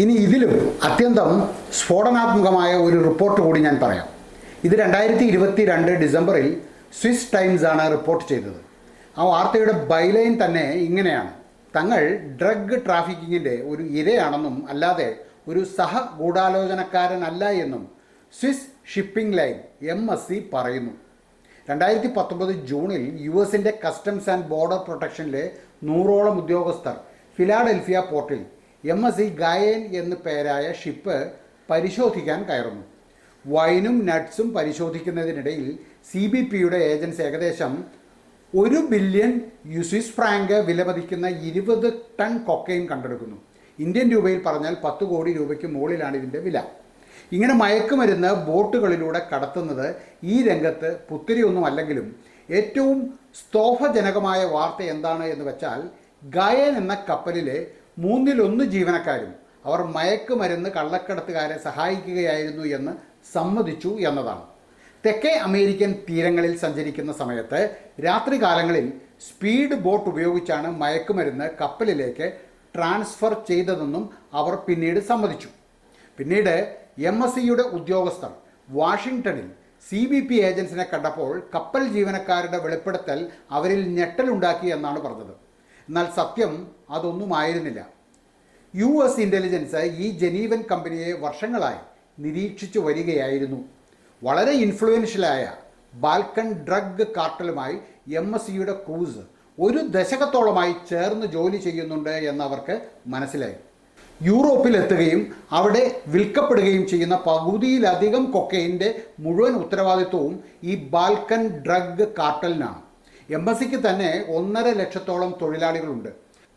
ഇനി ഇതിലും അത്യന്തം സ്ഫോടനാത്മകമായ ഒരു റിപ്പോർട്ട് കൂടി ഞാൻ പറയാം. ഇത് രണ്ടായിരത്തി ഇരുപത്തി രണ്ട് ഡിസംബറിൽ സ്വിസ് ടൈംസ് ആണ് റിപ്പോർട്ട് ചെയ്തത്. ആ വാർത്തയുടെ ബൈലൈൻ തന്നെ ഇങ്ങനെയാണ്. തങ്ങൾ ഡ്രഗ് ട്രാഫിക്കിങ്ങിന്റെ ഒരു ഇരയാണെന്നും അല്ലാതെ ഒരു സഹ ഗൂഢാലോചനക്കാരനല്ല എന്നും Swiss shipping line M S C പറയുന്നു. രണ്ടായിരത്തി പത്തൊമ്പത് ജൂണിൽ യു എസിന്റെ കസ്റ്റംസ് ആൻഡ് ബോർഡർ പ്രൊട്ടക്ഷനിലെ നൂറോളം ഉദ്യോഗസ്ഥർ ഫിലാഡൽഫിയ പോർട്ടിൽ എം എസ് സി ഗായൻ എന്ന് പേരായ ഷിപ്പ് പരിശോധിക്കാൻ കയറുന്നു. വൈനും നട്ട്സും പരിശോധിക്കുന്നതിനിടയിൽ സി ബി പിയുടെ ഏജൻസി ഏകദേശം ഒരു ബില്യൺ യുസിസ് ഫ്രാങ്ക് വിലമതിക്കുന്ന ഇരുപത് ടൺ കൊക്കൈൻ കണ്ടെടുക്കുന്നു. ഇന്ത്യൻ രൂപയിൽ പറഞ്ഞാൽ പത്ത് കോടി രൂപയ്ക്ക് മുകളിലാണ് ഇതിന്റെ വില. ഇങ്ങനെ മയക്കുമരുന്ന് ബോട്ടുകളിലൂടെ കടത്തുന്നത് ഈ രംഗത്ത് പുത്തിരിയൊന്നും അല്ലെങ്കിലും ഏറ്റവും സ്തോഭജനകമായ വാർത്ത എന്താണ് എന്ന് വെച്ചാൽ ഗായൻ എന്ന കപ്പലിലെ മൂന്നിലൊന്ന് ജീവനക്കാരും അവർ മയക്കുമരുന്ന് കള്ളക്കടത്തുകാരെ സഹായിക്കുകയായിരുന്നു എന്ന് സമ്മതിച്ചു എന്നതാണ്. തെക്കേ അമേരിക്കൻ തീരങ്ങളിൽ സഞ്ചരിക്കുന്ന സമയത്ത് രാത്രികാലങ്ങളിൽ സ്പീഡ് ബോട്ട് ഉപയോഗിച്ചാണ് മയക്കുമരുന്ന് കപ്പലിലേക്ക് ട്രാൻസ്ഫർ ചെയ്തതെന്നും അവർ പിന്നീട് സമ്മതിച്ചു. പിന്നീട് എം എസ് സിയുടെ ഉദ്യോഗസ്ഥർ വാഷിങ്ടണിൽ സി ബി പി ഏജൻസിനെ കണ്ടപ്പോൾ കപ്പൽ ജീവനക്കാരുടെ വെളിപ്പെടുത്തൽ അവരിൽ ഞെട്ടലുണ്ടാക്കി എന്നാണ് പറഞ്ഞത്. എന്നാൽ സത്യം അതൊന്നുമായിരുന്നില്ല. യു എസ് ഇന്റലിജൻസ് ഈ ജനീവൻ കമ്പനിയെ വർഷങ്ങളായി നിരീക്ഷിച്ചു വരികയായിരുന്നു. വളരെ ഇൻഫ്ലുവൻഷ്യലായ ബാൽക്കൺ ഡ്രഗ് കാർട്ടലുമായി എം എസ് സിയുടെ ക്രൂസ് ഒരു ദശകത്തോളമായി ചേർന്ന് ജോലി ചെയ്യുന്നുണ്ട് എന്നവർക്ക് മനസ്സിലായി. യൂറോപ്പിലെത്തുകയും അവിടെ വിൽക്കപ്പെടുകയും ചെയ്യുന്ന പകുതിയിലധികം കൊക്കൈന്റെ മുഴുവൻ ഉത്തരവാദിത്വവും ഈ ബാൽക്കൻ ഡ്രഗ് കാർട്ടലിനാണ്. എം എസ് സിക്ക് തന്നെ ഒന്നര ലക്ഷത്തോളം തൊഴിലാളികളുണ്ട്.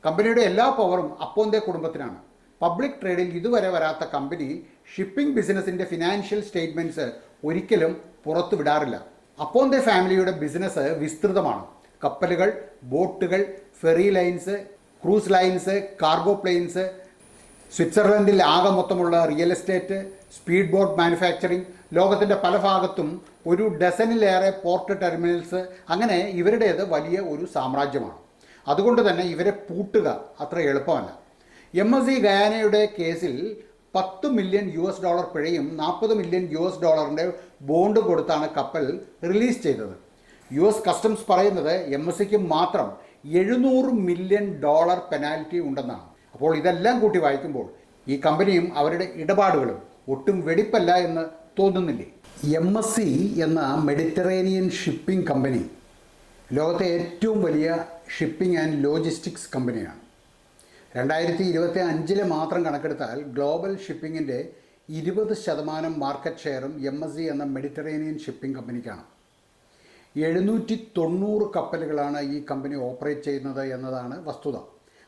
കമ്പനിയുടെ എല്ലാ പവറും അപ്പോന്റെ കുടുംബത്തിനാണ്. പബ്ലിക് ട്രേഡിൽ ഇതുവരെ വരാത്ത കമ്പനി ഷിപ്പിംഗ് ബിസിനസിന്റെ ഫിനാൻഷ്യൽ സ്റ്റേറ്റ്മെന്റ്സ് ഒരിക്കലും പുറത്തു വിടാറില്ല അപ്പോന്റെ ഫാമിലിയുടെ ബിസിനസ് വിസ്തൃതമാണ്. കപ്പലുകൾ ബോട്ടുകൾ ferry lines cruise lines cargo planes സ്വിറ്റ്സർലൻഡിൽ ആകെ മൊത്തമുള്ള real estate speed boat manufacturing ലോകത്തിന്റെ പല ഭാഗത്തും ഒരു ഡസനിലേറെ പോർട്ട് ടെർമിനൽസ് അങ്ങനെ ഇവരുടേത് വലിയ ഒരു സാമ്രാജ്യമാണ്. അതുകൊണ്ട് തന്നെ ഇവരെ പൂട്ടുക അത്ര എളുപ്പമല്ല. എം എസ് ഗയാനയുടെ കേസിൽ പത്ത് മില്യൺ യു എസ് ഡോളർ പിഴയും നാൽപ്പത് മില്യൺ യു എസ് ഡോളറിന്റെ ബോണ്ട് കൊടുത്താണ് കപ്പൽ റിലീസ് ചെയ്തത്. യു എസ് കസ്റ്റംസ് പറയുന്നത് എം എസ് സിക്ക് മാത്രം എഴുന്നൂറ് മില്യൺ ഡോളർ പെനാൽറ്റി ഉണ്ടെന്നാണ്. അപ്പോൾ ഇതെല്ലാം കൂട്ടി വായിക്കുമ്പോൾ ഈ കമ്പനിയും അവരുടെ ഇടപാടുകളും ഒട്ടും വെടിപ്പല്ല എന്ന് തോന്നുന്നില്ലേ? എം എസ് സി എന്ന മെഡിറ്ററേനിയൻ ഷിപ്പിംഗ് കമ്പനി ലോകത്തെ ഏറ്റവും വലിയ ഷിപ്പിംഗ് ആൻഡ് ലോജിസ്റ്റിക്സ് കമ്പനിയാണ് രണ്ടായിരത്തി ഇരുപത്തി അഞ്ചിലെ മാത്രം കണക്കെടുത്താൽ ഗ്ലോബൽ ഷിപ്പിങ്ങിന്റെ ഇരുപത് ശതമാനം മാർക്കറ്റ് ഷെയറും എം എസ് സി എന്ന മെഡിറ്ററേനിയൻ ഷിപ്പിംഗ് കമ്പനിക്കാണ് എഴുന്നൂറ്റി തൊണ്ണൂറ് കപ്പലുകളാണ് ഈ കമ്പനി ഓപ്പറേറ്റ് ചെയ്യുന്നത് എന്നതാണ് വസ്തുത.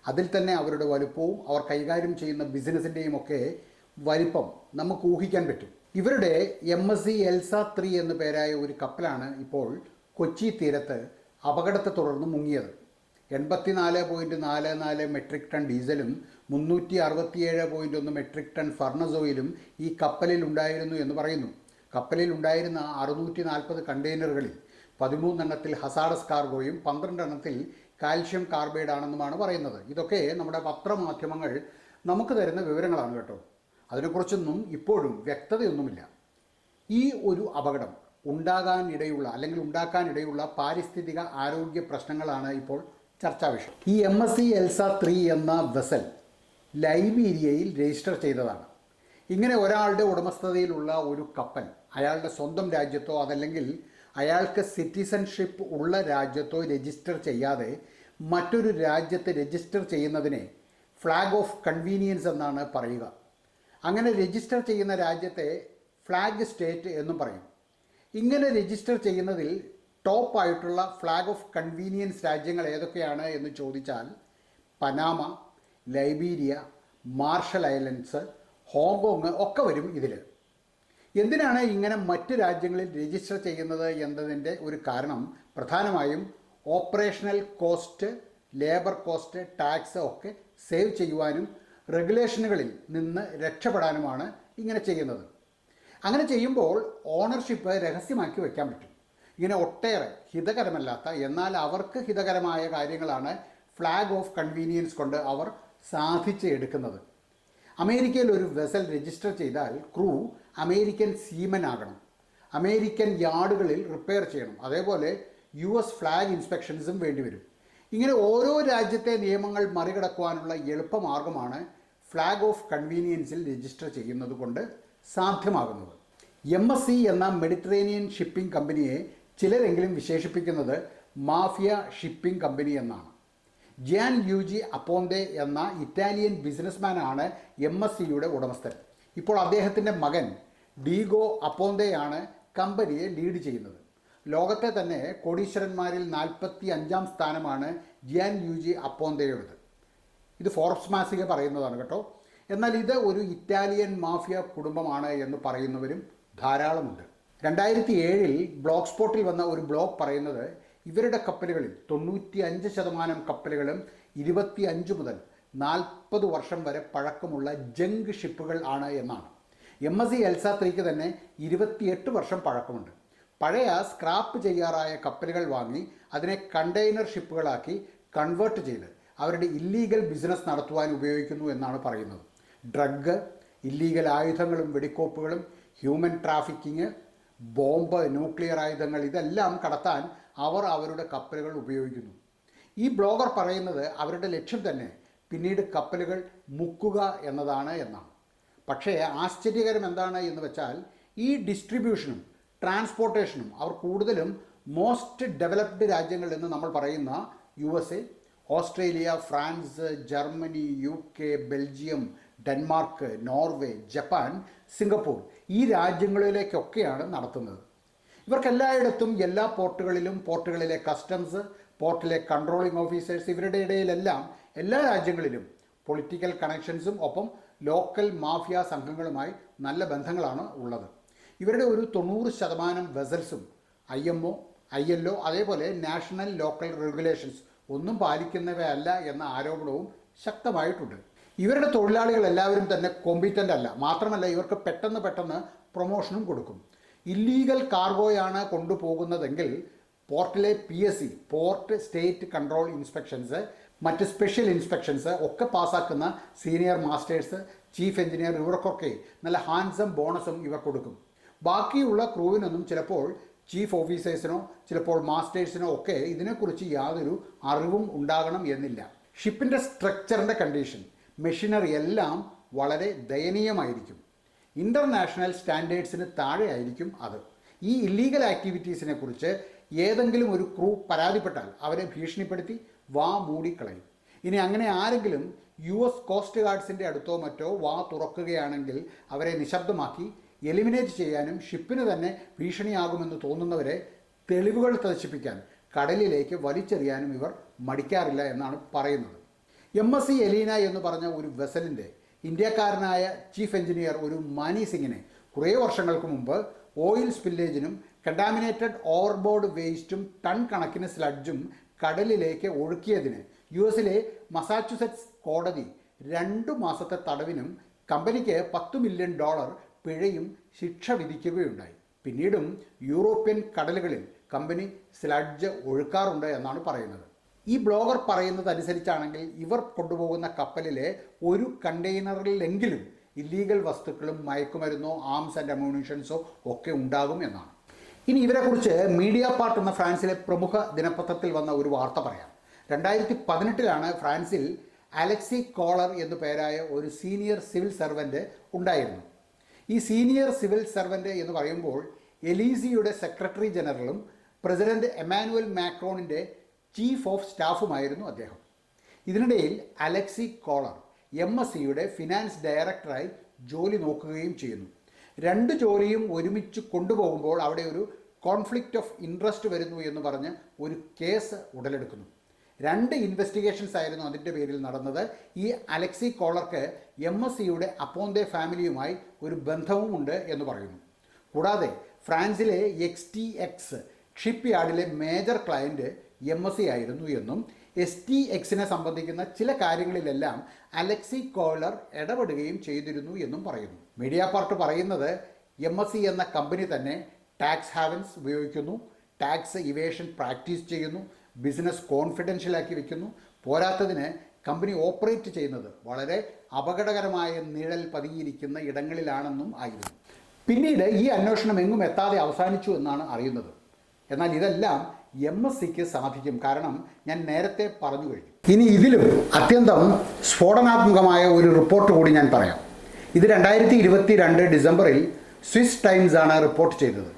അതിൽ തന്നെ അവരുടെ വലുപ്പവും അവർ കൈകാര്യം ചെയ്യുന്ന ബിസിനസ്സിന്റെയും ഒക്കെ വലിപ്പം നമുക്ക് ഊഹിക്കാൻ പറ്റും. ഇവരുടെ M S C Elsa three എന്നു പേരായ ഒരു കപ്പലാണ് ഇപ്പോൾ കൊച്ചി തീരത്ത് അപകടത്തെ തുടർന്ന് മുങ്ങിയത്. എൺപത്തിനാല് പോയിന്റ് നാല് നാല് മെട്രിക് ടൺ ഡീസലും മുന്നൂറ്റി അറുപത്തിയേഴ് പോയിന്റ് ഒന്ന് മെട്രിക് ടൺ ഫർണസ് ഓയിലും ഈ കപ്പലിൽ ഉണ്ടായിരുന്നു എന്ന് പറയുന്നു. കപ്പലിൽ ഉണ്ടായിരുന്ന അറുന്നൂറ്റി നാൽപ്പത് കണ്ടെയ്നറുകളിൽ പതിമൂന്നെണ്ണത്തിൽ ഹസാഡസ് കാർഗോയും പന്ത്രണ്ടെണ്ണത്തിൽ കാൽഷ്യം കാർബൈഡ് ആണെന്നുമാണ് പറയുന്നത്. ഇതൊക്കെ നമ്മുടെ പത്രമാധ്യമങ്ങൾ നമുക്ക് തരുന്ന വിവരങ്ങളാണ് കേട്ടോ. അതിനെക്കുറിച്ചൊന്നും ഇപ്പോഴും വ്യക്തതയൊന്നുമില്ല. ഈ ഒരു അപകടം ഉണ്ടാകാനിടയുള്ള അല്ലെങ്കിൽ ഉണ്ടാക്കാനിടയുള്ള പാരിസ്ഥിതിക ആരോഗ്യ പ്രശ്നങ്ങളാണ് ഇപ്പോൾ ചർച്ചാ വിഷയം. ഈ M S C Elsa three എന്ന വെസൽ ലൈബീരിയയിൽ രജിസ്റ്റർ ചെയ്തതാണ്. ഇങ്ങനെ ഒരാളുടെ ഉടമസ്ഥതയിലുള്ള ഒരു കപ്പൽ അയാളുടെ സ്വന്തം രാജ്യത്തോ അതല്ലെങ്കിൽ അയാൾക്ക് സിറ്റിസൺഷിപ്പ് ഉള്ള രാജ്യത്തോ രജിസ്റ്റർ ചെയ്യാതെ മറ്റൊരു രാജ്യത്ത് രജിസ്റ്റർ ചെയ്യുന്നതിനെ ഫ്ലാഗ് ഓഫ് കൺവീനിയൻസ് എന്നാണ് പറയുക. അങ്ങനെ രജിസ്റ്റർ ചെയ്യുന്ന രാജ്യത്തെ ഫ്ലാഗ് സ്റ്റേറ്റ് എന്നും പറയും. ഇങ്ങനെ രജിസ്റ്റർ ചെയ്യുന്നതിൽ ടോപ്പ് ആയിട്ടുള്ള ഫ്ലാഗ് ഓഫ് കൺവീനിയൻസ് രാജ്യങ്ങൾ ഏതൊക്കെയാണ് എന്ന് ചോദിച്ചാൽ Panama Liberia Marshall Islands Hong Kong ഒക്കെ വരും ഇതിൽ. എന്തിനാണ് ഇങ്ങനെ മറ്റ് രാജ്യങ്ങളിൽ രജിസ്റ്റർ ചെയ്യുന്നത് എന്നതിന്റെ ഒരു കാരണം? പ്രധാനമായും operational cost labour cost tax ഒക്കെ സേവ് ചെയ്യുവാനും റെഗുലേഷനുകളിൽ നിന്ന് രക്ഷപ്പെടാനുമാണ് ഇങ്ങനെ ചെയ്യുന്നത്. അങ്ങനെ ചെയ്യുമ്പോൾ ഓണർഷിപ്പ് രഹസ്യമാക്കി വയ്ക്കാൻ പറ്റും. ഇങ്ങനെ ഒട്ടേറെ ഹിതകരമല്ലാത്ത എന്നാൽ അവർക്ക് ഹിതകരമായ കാര്യങ്ങളാണ് ഫ്ലാഗ് ഓഫ് കൺവീനിയൻസ് കൊണ്ട് അവർ സാധിച്ച് എടുക്കുന്നത്. അമേരിക്കയിൽ ഒരു വെസൽ രജിസ്റ്റർ ചെയ്താൽ ക്രൂ അമേരിക്കൻ സീമൻ ആകണം അമേരിക്കൻ യാർഡുകളിൽ റിപ്പയർ ചെയ്യണം. അതേപോലെ യു എസ് ഫ്ലാഗ് ഇൻസ്പെക്ഷൻസും വേണ്ടിവരും. ഇങ്ങനെ ഓരോ രാജ്യത്തെ നിയമങ്ങൾ മറികടക്കുവാനുള്ള എളുപ്പമാർഗമാണ് ഫ്ലാഗ് ഓഫ് കൺവീനിയൻസിൽ രജിസ്റ്റർ ചെയ്യുന്നത് കൊണ്ട് സാധ്യമാകുന്നത്. എം എസ് സി എന്ന മെഡിറ്ററേനിയൻ ഷിപ്പിംഗ് കമ്പനിയെ ചിലരെങ്കിലും വിശേഷിപ്പിക്കുന്നത് മാഫിയ ഷിപ്പിംഗ് കമ്പനി എന്നാണ്. ജിയാൻ ല്യൂജി അപ്പോന്തെ എന്ന ഇറ്റാലിയൻ ബിസിനസ്മാനാണ് എം എസ് സിയുടെ ഉടമസ്ഥൻ. ഇപ്പോൾ അദ്ദേഹത്തിന്റെ മകൻ ഡീഗോ അപ്പോന്തെയാണ് കമ്പനിയെ ലീഡ് ചെയ്യുന്നത്. ലോകത്തെ തന്നെ കോടീശ്വരന്മാരിൽ നാൽപ്പത്തി അഞ്ചാം സ്ഥാനമാണ് ജിയാൻ ല്യൂജി അപ്പോന്തയുടേത് ഇത് ഫോർബ്സ് മാസിക പറയുന്നതാണ് കേട്ടോ. എന്നാൽ ഇത് ഒരു ഇറ്റാലിയൻ മാഫിയ കുടുംബമാണ് എന്ന് പറയുന്നവരും ധാരാളമുണ്ട്. രണ്ടായിരത്തി ഏഴിൽ ബ്ലോക്ക് സ്പോട്ടിൽ വന്ന ഒരു ബ്ലോഗ് പറയുന്നത് ഇവരുടെ കപ്പലുകളിൽ തൊണ്ണൂറ്റി അഞ്ച് ശതമാനം കപ്പലുകളും ഇരുപത്തി അഞ്ച് മുതൽ നാൽപ്പത് വർഷം വരെ പഴക്കമുള്ള ജങ്ക് ഷിപ്പുകൾ ആണ് എന്നാണ്. എം എസ് സി എൽസ ത്രീക്ക് തന്നെ ഇരുപത്തിയെട്ട് വർഷം പഴക്കമുണ്ട്. പഴയ സ്ക്രാപ്പ് ചെയ്യാറായ കപ്പലുകൾ വാങ്ങി അതിനെ കണ്ടെയ്നർ ഷിപ്പുകളാക്കി കൺവേർട്ട് ചെയ്ത് അവരുടെ ഇല്ലീഗൽ ബിസിനസ് നടത്തുവാൻ ഉപയോഗിക്കുന്നു എന്നാണ് പറയുന്നത്. ഡ്രഗ് ഇല്ലീഗൽ ആയുധങ്ങളും വെടിക്കോപ്പുകളും ഹ്യൂമൻ ട്രാഫിക്കിങ് ബോംബ് ന്യൂക്ലിയർ ആയുധങ്ങൾ ഇതെല്ലാം കടത്താൻ അവർ അവരുടെ കപ്പലുകൾ ഉപയോഗിക്കുന്നു. ഈ ബ്ലോഗർ പറയുന്നത് അവരുടെ ലക്ഷ്യം തന്നെ പിന്നീട് കപ്പലുകൾ മുക്കുക എന്നതാണ് എന്നാണ്. പക്ഷേ ആശ്ചര്യകരം എന്താണ് എന്ന് വെച്ചാൽ ഈ ഡിസ്ട്രിബ്യൂഷനും ട്രാൻസ്പോർട്ടേഷനും അവർ കൂടുതലും മോസ്റ്റ് ഡെവലപ്ഡ് രാജ്യങ്ങൾ എന്ന് നമ്മൾ പറയുന്ന U S A Australia France Germany U K Belgium Denmark Norway Japan Singapore ഈ രാജ്യങ്ങളിലേക്കൊക്കെയാണ് നടത്തുന്നത്. ഇവർക്കെല്ലായിടത്തും എല്ലാ പോർട്ടുകളിലും പോർട്ടുകളിലെ കസ്റ്റംസ് പോർട്ടിലെ കൺട്രോളിംഗ് ഓഫീസേഴ്സ് ഇവരുടെ ഇടയിലെല്ലാം എല്ലാ രാജ്യങ്ങളിലും പൊളിറ്റിക്കൽ കണക്ഷൻസും ഒപ്പം ലോക്കൽ മാഫിയ സംഘങ്ങളുമായി നല്ല ബന്ധങ്ങളാണ് ഉള്ളത്. ഇവരുടെ ഒരു തൊണ്ണൂറ് ശതമാനം വെസൽസും I M O I L O അതേപോലെ നാഷണൽ ലോക്കൽ റെഗുലേഷൻസ് ഒന്നും പാലിക്കുന്നവയല്ല എന്ന ആരോപണവും ശക്തമായിട്ടുണ്ട്. ഇവരുടെ തൊഴിലാളികൾ എല്ലാവരും തന്നെ കോമ്പിറ്റന്റ് അല്ല. മാത്രമല്ല ഇവർക്ക് പെട്ടെന്ന് പെട്ടെന്ന് പ്രൊമോഷനും കൊടുക്കും. ഇല്ലീഗൽ കാർഗോയാണ് കൊണ്ടുപോകുന്നതെങ്കിൽ പോർട്ടിലെ P S C port state control inspections മറ്റ് സ്പെഷ്യൽ ഇൻസ്പെക്ഷൻസ് ഒക്കെ പാസ്സാക്കുന്ന സീനിയർ മാസ്റ്റേഴ്സ് ചീഫ് എഞ്ചിനീയർ ഇവർക്കൊക്കെ നല്ല ഹാൻസം ബോണസും ഇവർ കൊടുക്കും. ബാക്കിയുള്ള ക്രൂവിനൊന്നും ചിലപ്പോൾ ചീഫ് ഓഫീസേഴ്സിനോ ചിലപ്പോൾ മാസ്റ്റേഴ്സിനോ ഒക്കെ ഇതിനെക്കുറിച്ച് യാതൊരു അറിവും ഉണ്ടാകണം എന്നില്ല. ഷിപ്പിന്റെ സ്ട്രക്ചറിന്റെ കണ്ടീഷൻ മെഷീനറി എല്ലാം വളരെ ദയനീയമായിരിക്കും. ഇന്റർനാഷണൽ സ്റ്റാൻഡേർഡ്സിന് താഴെയായിരിക്കും അത്. ഈ ഇല്ലീഗൽ ആക്ടിവിറ്റീസിനെ കുറിച്ച് ഏതെങ്കിലും ഒരു ക്രൂ പരാതിപ്പെട്ടാൽ അവരെ ഭീഷണിപ്പെടുത്തി വാ മൂടിക്കളയും. ഇനി അങ്ങനെ ആരെങ്കിലും യു എസ് കോസ്റ്റ് ഗാർഡ്സിന്റെ അടുത്തോ മറ്റോ വാ തുറക്കുകയാണെങ്കിൽ അവരെ നിശബ്ദമാക്കി എലിമിനേറ്റ് ചെയ്യാനും ഷിപ്പിന് തന്നെ ഭീഷണിയാകുമെന്ന് തോന്നുന്നവരെ തെളിവുകൾ നശിപ്പിക്കാൻ കടലിലേക്ക് വലിച്ചെറിയാനും ഇവർ മടിക്കാറില്ല എന്നാണ് പറയുന്നത്. എം എസ് സി എലീന എന്ന് പറഞ്ഞ ഒരു വെസലിന്റെ ഇന്ത്യക്കാരനായ ചീഫ് എഞ്ചിനീയർ ഒരു മാനി സിംഗിനെ കുറേ വർഷങ്ങൾക്ക് മുമ്പ് ഓയിൽ സ്പില്ലേജിനും കണ്ടാമിനേറ്റഡ് ഓവർബോർഡ് വേസ്റ്റും ടൺ കണക്കിന് സ്ലഡ്ജും കടലിലേക്ക് ഒഴുക്കിയതിന് യു എസിലെ മസാച്യുസെറ്റ്സ് കോടതി രണ്ടു മാസത്തെ തടവിനും കമ്പനിക്ക് പത്ത് മില്യൺ ഡോളർ പിഴയും ശിക്ഷ വിധിക്കുകയുണ്ടായി. പിന്നീടും യൂറോപ്യൻ കടലുകളിൽ കമ്പനി സ്ലഡ്ജ് ഒഴുക്കാറുണ്ട് എന്നാണ് പറയുന്നത്. ഈ ബ്ലോഗർ പറയുന്നത് അനുസരിച്ചാണെങ്കിൽ ഇവർ കൊണ്ടുപോകുന്ന കപ്പലിലെ ഒരു കണ്ടെയ്നറിലെങ്കിലും ഇല്ലീഗൽ വസ്തുക്കളും മയക്കുമരുന്നോ ആംസ് ആൻഡ് അമ്യൂണിഷൻസോ ഒക്കെ ഉണ്ടാകും എന്നാണ്. ഇനി ഇവരെക്കുറിച്ച് മീഡിയ പാർട്ട് എന്ന ഫ്രാൻസിലെ പ്രമുഖ ദിനപത്രത്തിൽ വന്ന ഒരു വാർത്ത പറയാം. രണ്ടായിരത്തി പതിനെട്ടിലാണ് ഫ്രാൻസിൽ അലക്സി കോളർ എന്നു പേരായ ഒരു സീനിയർ സിവിൽ സർവന്റ് ഉണ്ടായിരുന്നു ഈ സീനിയർ സിവിൽ സർവന്റ് എന്ന് പറയുമ്പോൾ എലീസിയുടെ സെക്രട്ടറി ജനറലും പ്രസിഡന്റ് എമാനുവൽ മാക്രോണിന്റെ ചീഫ് ഓഫ് സ്റ്റാഫുമായിരുന്നു അദ്ദേഹം. ഇതിനിടയിൽ അലക്സി കോളർ എം എസ് സിയുടെ ഫിനാൻസ് ഡയറക്ടറായി ജോലി നോക്കുകയും ചെയ്യുന്നു. രണ്ട് ജോലിയും ഒരുമിച്ച് കൊണ്ടുപോകുമ്പോൾ അവിടെ ഒരു കോൺഫ്ലിക്റ്റ് ഓഫ് ഇൻട്രസ്റ്റ് വരുന്നു എന്ന് പറഞ്ഞ് ഒരു കേസ് ഉടലെടുക്കുന്നു. രണ്ട് ഇൻവെസ്റ്റിഗേഷൻസ് ആയിരുന്നു അതിന്റെ പേരിൽ നടന്നത്. ഈ അലക്സി കോളർക്ക് എം എസ് സിയുടെ അപ്പോന്തെ ഫാമിലിയുമായി ഒരു ബന്ധവുമുണ്ട് എന്ന് പറയുന്നു. കൂടാതെ ഫ്രാൻസിലെ X T X ship യാർഡിലെ major client M S C ആയിരുന്നു എന്നും എസ് ടി എക്സിനെ സംബന്ധിക്കുന്ന ചില കാര്യങ്ങളിലെല്ലാം അലക്സി കോളർ ഇടപെടുകയും ചെയ്തിരുന്നു എന്നും പറയുന്നു. മീഡിയ പാർട്ട് പറയുന്നത് എം എസ് സി എന്ന കമ്പനി തന്നെ ടാക്സ് ഹാവൻസ് ഉപയോഗിക്കുന്നു. ടാക്സ് ഇവേഷൻ പ്രാക്ടീസ് ചെയ്യുന്നു. ബിസിനസ് കോൺഫിഡൻഷ്യലാക്കി വെക്കുന്നു. പോരാത്തതിന് കമ്പനി ഓപ്പറേറ്റ് ചെയ്യുന്നത് വളരെ അപകടകരമായ നിഴൽ പതിയിരിക്കുന്ന ഇടങ്ങളിലാണെന്നും ആയിരുന്നു. പിന്നീട് ഈ അന്വേഷണം എങ്ങും എത്താതെ അവസാനിച്ചു എന്നാണ് അറിയുന്നത്. എന്നാൽ ഇതെല്ലാം എം എസ് സിക്ക് സാധിക്കും. കാരണം ഞാൻ നേരത്തെ പറഞ്ഞു കഴിഞ്ഞു. ഇനി ഇതിലും അത്യന്തം സ്ഫോടനാത്മകമായ ഒരു റിപ്പോർട്ട് കൂടി ഞാൻ പറയാം. ഇത് രണ്ടായിരത്തി ഇരുപത്തി രണ്ട് ഡിസംബറിൽ സ്വിസ് ടൈംസ് ആണ് റിപ്പോർട്ട് ചെയ്തത്.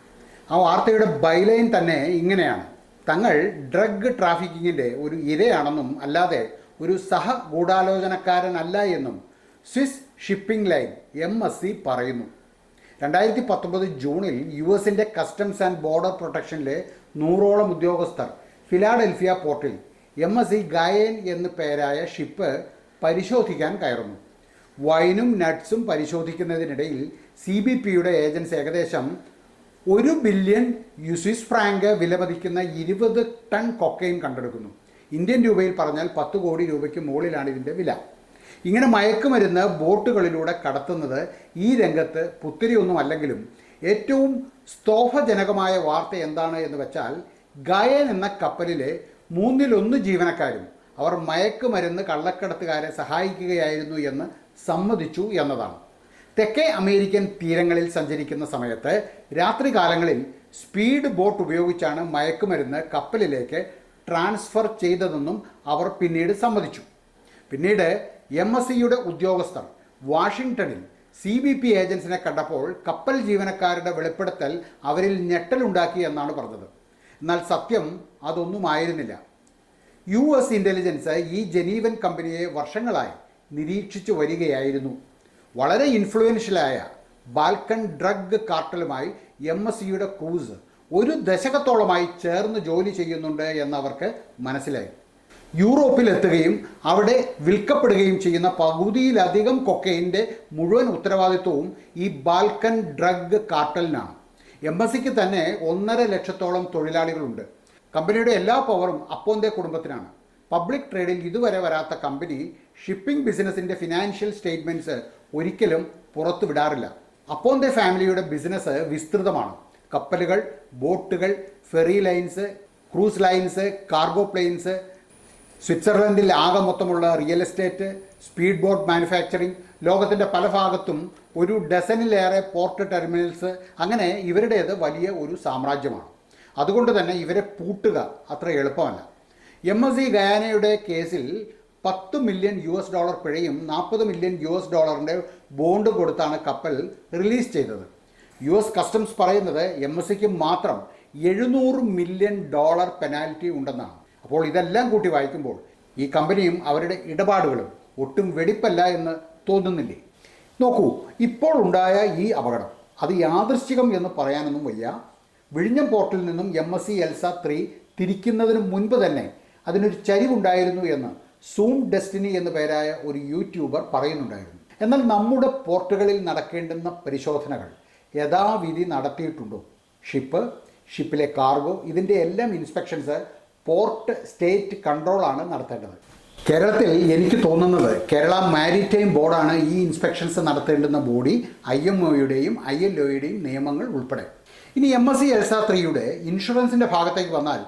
ആ വാർത്തയുടെ ബൈലൈൻ തന്നെ ഇങ്ങനെയാണ്. തങ്ങൾ ഡ്രഗ് ട്രാഫിക്കിങ്ങിന്റെ ഒരു ഇരയാണെന്നും അല്ലാതെ ഒരു സഹ ഗൂഢാലോചനക്കാരനല്ല എന്നും Swiss shipping line M S C പറയുന്നു. രണ്ടായിരത്തി പത്തൊമ്പത് ജൂണിൽ യു എസിന്റെ കസ്റ്റംസ് ആൻഡ് ബോർഡർ പ്രൊട്ടക്ഷനിലെ നൂറോളം ഉദ്യോഗസ്ഥർ ഫിലാഡൽഫിയ പോർട്ടിൽ എം എസ് സി ഗായൻ എന്ന് പേരായ ഷിപ്പ് പരിശോധിക്കാൻ കയറുന്നു. വൈനും നട്ട്സും പരിശോധിക്കുന്നതിനിടയിൽ സി ബി പിയുടെ ഏജൻസി ഏകദേശം ഒരു ബില്യൺ യുസ്വിസ് ഫ്രാങ്ക് വിലമതിക്കുന്ന ഇരുപത് ടൺ കൊക്കൈൻ കണ്ടെടുക്കുന്നു. ഇന്ത്യൻ രൂപയിൽ പറഞ്ഞാൽ പത്ത് കോടി രൂപയ്ക്ക് മുകളിലാണ് ഇതിന്റെ വില. ഇങ്ങനെ മയക്കുമരുന്ന് ബോട്ടുകളിലൂടെ കടത്തുന്നത് ഈ രംഗത്ത് പുത്തിരിയൊന്നും അല്ലെങ്കിലും ഏറ്റവും സ്തോഭജനകമായ വാർത്ത എന്താണ് എന്ന് വെച്ചാൽ ഗായൻ എന്ന കപ്പലിലെ മൂന്നിലൊന്ന് ജീവനക്കാരും അവർ മയക്കുമരുന്ന് കള്ളക്കടത്തുകാരെ സഹായിക്കുകയായിരുന്നു എന്ന് സമ്മതിച്ചു എന്നതാണ്. തെക്കേ അമേരിക്കൻ തീരങ്ങളിൽ സഞ്ചരിക്കുന്ന സമയത്ത് രാത്രികാലങ്ങളിൽ സ്പീഡ് ബോട്ട് ഉപയോഗിച്ചാണ് മയക്കുമരുന്ന് കപ്പലിലേക്ക് ട്രാൻസ്ഫർ ചെയ്തതെന്നും അവർ പിന്നീട് സമ്മതിച്ചു. പിന്നീട് എം എസ് സിയുടെ ഉദ്യോഗസ്ഥർ വാഷിങ്ടണിൽ സി ബി പി ഏജൻസിനെ കണ്ടപ്പോൾ കപ്പൽ ജീവനക്കാരുടെ വെളിപ്പെടുത്തൽ അവരിൽ ഞെട്ടലുണ്ടാക്കി എന്നാണ് പറഞ്ഞത്. എന്നാൽ സത്യം അതൊന്നുമായിരുന്നില്ല. യു എസ് ഇന്റലിജൻസ് ഈ ജനീവൻ കമ്പനിയെ വർഷങ്ങളായി നിരീക്ഷിച്ചു വരികയായിരുന്നു. വളരെ ഇൻഫ്ലുവൻഷ്യലായ ബാൽക്കൺ ഡ്രഗ് കാർട്ടലുമായി എം എസ് സിയുടെ ക്രൂസ് ഒരു ദശകത്തോളമായി ചേർന്ന് ജോലി ചെയ്യുന്നുണ്ട് എന്നവർക്ക് മനസ്സിലായി. യൂറോപ്പിലെത്തുകയും അവിടെ വിൽക്കപ്പെടുകയും ചെയ്യുന്ന പകുതിയിലധികം കൊക്കൈന്റെ മുഴുവൻ ഉത്തരവാദിത്വവും ഈ ബാൽക്കൻ ഡ്രഗ് കാർട്ടലിനാണ് എം എസ് സിക്ക് തന്നെ ഒന്നര ലക്ഷത്തോളം തൊഴിലാളികളുണ്ട്. കമ്പനിയുടെ എല്ലാ പവറും അപ്പോന്തേ കുടുംബത്തിനാണ്. പബ്ലിക് ട്രേഡിൽ ഇതുവരെ വരാത്ത കമ്പനി ഷിപ്പിംഗ് ബിസിനസിന്റെ ഫിനാൻഷ്യൽ സ്റ്റേറ്റ്മെന്റ്സ് ഒരിക്കലും പുറത്തു വിടാറില്ല. അപ്പോന്റെ ഫാമിലിയുടെ ബിസിനസ് വിസ്തൃതമാണ്. കപ്പലുകൾ ബോട്ടുകൾ ferry lines cruise lines cargo planes സ്വിറ്റ്സർലൻഡിൽ ആകെ മൊത്തമുള്ള real estate speed boat manufacturing ലോകത്തിന്റെ പല ഭാഗത്തും ഒരു ഡസനിലേറെ പോർട്ട് ടെർമിനൽസ് അങ്ങനെ ഇവരുടേത് വലിയ ഒരു സാമ്രാജ്യമാണ്. അതുകൊണ്ട് തന്നെ ഇവരെ പൂട്ടുക അത്ര എളുപ്പമല്ല. എം എസ് സി ഗയാനയുടെ കേസിൽ പത്ത് മില്യൺ യു എസ് ഡോളർ പിഴയും നാൽപ്പത് മില്യൺ യു എസ് ഡോളറിന്റെ ബോണ്ട് കൊടുത്താണ് കപ്പൽ റിലീസ് ചെയ്തത്. യു എസ് കസ്റ്റംസ് പറയുന്നത് എം എസ് സിക്ക് മാത്രം എഴുന്നൂറ് മില്യൺ ഡോളർ പെനാൽറ്റി ഉണ്ടെന്നാണ്. അപ്പോൾ ഇതെല്ലാം കൂട്ടി വായിക്കുമ്പോൾ ഈ കമ്പനിയും അവരുടെ ഇടപാടുകളും ഒട്ടും വെടിപ്പല്ല എന്ന് തോന്നുന്നില്ലേ? നോക്കൂ ഇപ്പോൾ ഉണ്ടായ ഈ അപകടം അത് യാദൃശ്ചികം എന്ന് പറയാനൊന്നും വയ്യ. വിഴിഞ്ഞം പോർട്ടിൽ നിന്നും M S C Elsa three തിരിക്കുന്നതിന് മുൻപ് തന്നെ അതിനൊരു ചരിവുണ്ടായിരുന്നു എന്ന് സൂം ഡെസ്റ്റിനി എന്ന പേരായ ഒരു യൂട്യൂബർ പറയുന്നുണ്ടായിരുന്നു. എന്നാൽ നമ്മുടെ പോർട്ടുകളിൽ നടക്കേണ്ടുന്ന പരിശോധനകൾ യഥാവിധി നടത്തിയിട്ടുണ്ടോ? ഷിപ്പ് ഷിപ്പിലെ കാർഗോ ഇതിന്റെ എല്ലാം ഇൻസ്പെക്ഷൻസ് പോർട്ട് സ്റ്റേറ്റ് കൺട്രോളാണ് നടത്തേണ്ടത്. കേരളത്തിൽ എനിക്ക് തോന്നുന്നത് കേരള മാരിടൈം ബോർഡാണ് ഈ ഇൻസ്പെക്ഷൻസ് നടത്തേണ്ടുന്ന ബോഡി ഐ എം ഒയുടെയും ഐ എൽ ഒയുടെയും നിയമങ്ങൾ ഉൾപ്പെടെ. ഇനി എം എസ് സി എൽസ ത്രീയുടെ ഇൻഷുറൻസിന്റെ ഭാഗത്തേക്ക് വന്നാൽ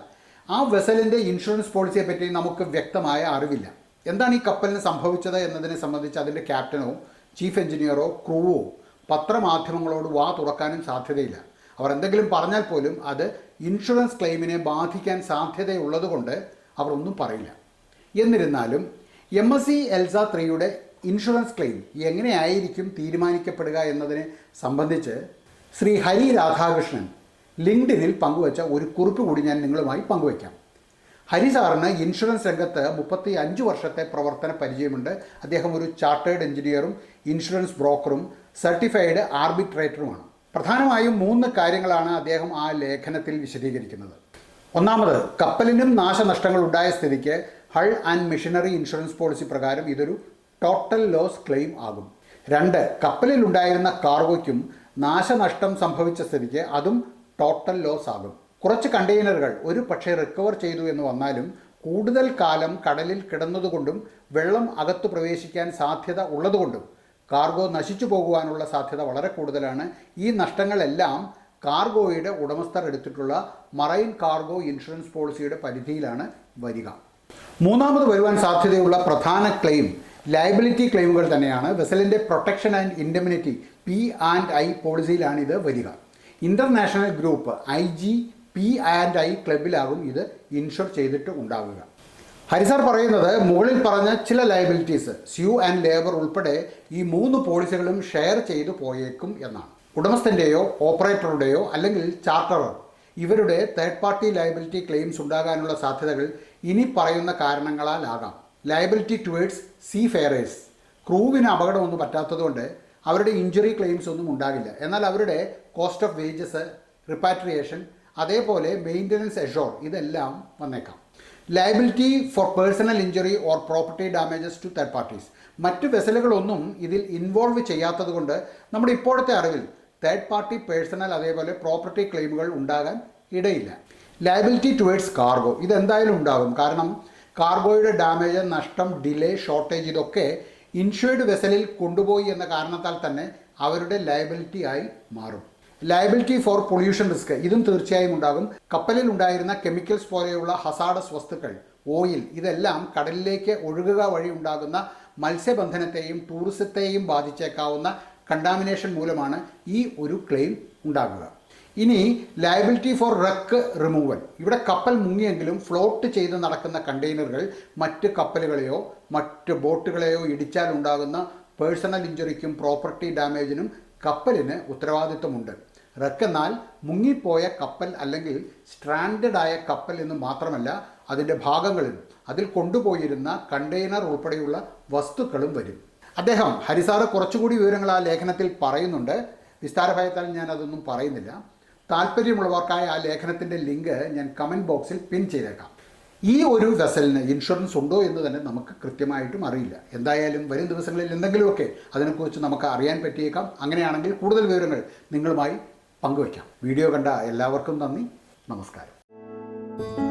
ആ വെസലിന്റെ ഇൻഷുറൻസ് പോളിസിയെ പറ്റി നമുക്ക് വ്യക്തമായ അറിവില്ല. എന്താണ് ഈ കപ്പലിന് സംഭവിച്ചത് എന്നതിനെ സംബന്ധിച്ച് അതിന്റെ ക്യാപ്റ്റനോ ചീഫ് എഞ്ചിനീയറോ ക്രൂവോ പത്രമാധ്യമങ്ങളോട് വാ തുറക്കാനും സാധ്യതയില്ല. അവർ എന്തെങ്കിലും പറഞ്ഞാൽ പോലും അത് ഇൻഷുറൻസ് ക്ലെയിമിനെ ബാധിക്കാൻ സാധ്യതയുള്ളതുകൊണ്ട് അവർ ഒന്നും പറയില്ല. എന്നിരുന്നാലും എം എസ് സി എൽസ ത്രീയുടെ ഇൻഷുറൻസ് ക്ലെയിം എങ്ങനെയായിരിക്കും തീരുമാനിക്കപ്പെടുക എന്നതിനെ സംബന്ധിച്ച് ശ്രീ ഹരി രാധാകൃഷ്ണൻ ലിങ്ക്ഡിനിൽ പങ്കുവച്ച ഒരു കുറിപ്പ് കൂടി ഞാൻ നിങ്ങളുമായി പങ്കുവയ്ക്കാം. ഹരി സാറിന് ഇൻഷുറൻസ് രംഗത്ത് മുപ്പത്തി അഞ്ച് വർഷത്തെ പ്രവർത്തന പരിചയമുണ്ട്. അദ്ദേഹം ഒരു ചാർട്ടേഡ് എഞ്ചിനീയറും ഇൻഷുറൻസ് ബ്രോക്കറും സർട്ടിഫൈഡ് ആർബിട്രേറ്ററുമാണ്. പ്രധാനമായും മൂന്ന് കാര്യങ്ങളാണ് അദ്ദേഹം ആ ലേഖനത്തിൽ വിശദീകരിക്കുന്നത്. ഒന്നാമത് കപ്പലിനും നാശനഷ്ടങ്ങൾ ഉണ്ടായ സ്ഥിതിക്ക് hull and machinery insurance policy പ്രകാരം ഇതൊരു ടോട്ടൽ ലോസ് ക്ലെയിം ആകും. രണ്ട് കപ്പലിൽ ഉണ്ടായിരുന്ന കാർഗോയ്ക്കും നാശനഷ്ടം സംഭവിച്ച സ്ഥിതിക്ക് അതും ടോട്ടൽ ലോസ് ആകും. കുറച്ച് കണ്ടെയ്നറുകൾ ഒരു പക്ഷേ റിക്കവർ ചെയ്തു എന്ന് വന്നാലും കൂടുതൽ കാലം കടലിൽ കിടന്നതുകൊണ്ടും വെള്ളം അകത്തു പ്രവേശിക്കാൻ സാധ്യത ഉള്ളതുകൊണ്ടും കാർഗോ നശിച്ചു പോകുവാനുള്ള സാധ്യത വളരെ കൂടുതലാണ്. ഈ നഷ്ടങ്ങളെല്ലാം കാർഗോയുടെ ഉടമസ്ഥർ എടുത്തിട്ടുള്ള മറൈൻ കാർഗോ ഇൻഷുറൻസ് പോളിസിയുടെ പരിധിയിലാണ് വരിക. മൂന്നാമത് വരുവാൻ സാധ്യതയുള്ള പ്രധാന ക്ലെയിം ലയബിലിറ്റി ക്ലെയിമുകൾ തന്നെയാണ്. വെസലിന്റെ protection and indemnity P and I പോളിസിയിലാണ് ഇത് വരിക. International group I G P and I ക്ലബിലാകും ഇത് ഇൻഷുർ ചെയ്തിട്ട് ഉണ്ടാവുക. ഹരിസർ പറയുന്നത് മുകളിൽ പറഞ്ഞ ചില ലയബിലിറ്റീസ് സ്യൂ ആൻഡ് ലേബർ ഉൾപ്പെടെ ഈ മൂന്ന് പോളിസികളും ഷെയർ ചെയ്തു പോയേക്കും എന്നാണ്. ഉടമസ്ഥന്റെയോ ഓപ്പറേറ്ററുടെയോ അല്ലെങ്കിൽ ചാർട്ടറർ ഇവരുടെ തേർഡ് പാർട്ടി ലയബിലിറ്റി ക്ലെയിംസ് ഉണ്ടാകാനുള്ള സാധ്യതകൾ ഇനി പറയുന്ന കാരണങ്ങളാലാകാം ലയബിലിറ്റി ടുവേഡ്സ് സീ ഫെയറേഴ്സ് ക്രൂവിന് അപകടമൊന്നും പറ്റാത്തതുകൊണ്ട് അവരുടെ ഇഞ്ചുറി ക്ലെയിംസ് ഒന്നും ഉണ്ടാകില്ല. എന്നാൽ അവരുടെ കോസ്റ്റ് ഓഫ് വേജസ് റിപ്പാട്രിയേഷൻ അതേപോലെ മെയിന്റനൻസ് എഷോർ ഇതെല്ലാം വന്നേക്കാം. Liability for personal injury or property damages to third parties മറ്റ് വെസലുകളൊന്നും ഇതിൽ ഇൻവോൾവ് ചെയ്യാത്തതുകൊണ്ട് നമ്മുടെ ഇപ്പോഴത്തെ അറിവിൽ തേർഡ് പാർട്ടി പേഴ്സണൽ അതേപോലെ പ്രോപ്പർട്ടി ക്ലെയിമുകൾ ഉണ്ടാകാൻ ഇടയില്ല. ലയബിലിറ്റി ടുവേഡ്സ് കാർഗോ ഇതെന്തായാലും ഉണ്ടാകും. കാരണം കാർഗോയുടെ ഡാമേജ് നഷ്ടം ഡിലേ ഷോർട്ടേജ് ഇതൊക്കെ ഇൻഷുർഡ് വെസലിൽ കൊണ്ടുപോയി എന്ന കാരണത്താൽ തന്നെ അവരുടെ ലയബിലിറ്റി ആയി മാറും. ലയബിലിറ്റി ഫോർ പൊല്യൂഷൻ റിസ്ക് ഇതും തീർച്ചയായും ഉണ്ടാകും. കപ്പലിൽ ഉണ്ടായിരുന്ന കെമിക്കൽസ് പോലെയുള്ള ഹസാഡസ് വസ്തുക്കൾ ഓയിൽ ഇതെല്ലാം കടലിലേക്ക് ഒഴുകുക വഴി ഉണ്ടാകുന്ന മത്സ്യബന്ധനത്തെയും ടൂറിസത്തെയും ബാധിച്ചേക്കാവുന്ന കണ്ടാമിനേഷൻ മൂലമാണ് ഈ ഒരു ക്ലെയിം ഉണ്ടാകുക. ഇനി ലയബിലിറ്റി ഫോർ റക്ക് റിമൂവൽ ഇവിടെ കപ്പൽ മുങ്ങിയെങ്കിലും ഫ്ലോട്ട് ചെയ്ത് നടക്കുന്ന കണ്ടെയ്നറുകൾ മറ്റ് കപ്പലുകളെയോ മറ്റ് ബോട്ടുകളെയോ ഇടിച്ചാൽ ഉണ്ടാകുന്ന പേഴ്സണൽ ഇഞ്ചുറിക്കും പ്രോപ്പർട്ടി ഡാമേജിനും കപ്പലിന് ഉത്തരവാദിത്വമുണ്ട്. റക്ക് എന്നാൽ മുങ്ങിപ്പോയ കപ്പൽ അല്ലെങ്കിൽ സ്ട്രാൻഡഡ് ആയ കപ്പൽ എന്ന് മാത്രമല്ല അതിന്റെ ഭാഗങ്ങളും അതിൽ കൊണ്ടുപോയിരുന്ന കണ്ടെയ്നർ ഉൾപ്പെടെയുള്ള വസ്തുക്കളും വരും. അദ്ദേഹം ഹരിസാറ് കുറച്ചുകൂടി വിവരങ്ങൾ ആ ലേഖനത്തിൽ പറയുന്നുണ്ട്. വിസ്താരഭയത്താൽ ഞാൻ അതൊന്നും പറയുന്നില്ല. താല്പര്യമുള്ളവർക്കായ ആ ലേഖനത്തിന്റെ ലിങ്ക് ഞാൻ കമന്റ് ബോക്സിൽ പിൻ ചെയ്തേക്കാം. ഈ ഒരു വെസലിന് ഇൻഷുറൻസ് ഉണ്ടോ എന്ന് തന്നെ നമുക്ക് കൃത്യമായിട്ടും അറിയില്ല. എന്തായാലും വരും ദിവസങ്ങളിൽ എന്തെങ്കിലുമൊക്കെ അതിനെക്കുറിച്ച് നമുക്ക് അറിയാൻ പറ്റിയേക്കാം. അങ്ങനെയാണെങ്കിൽ കൂടുതൽ വിവരങ്ങൾ നിങ്ങളുമായി പങ്കുവയ്ക്കാം. വീഡിയോ കണ്ട എല്ലാവർക്കും നന്ദി. നമസ്കാരം.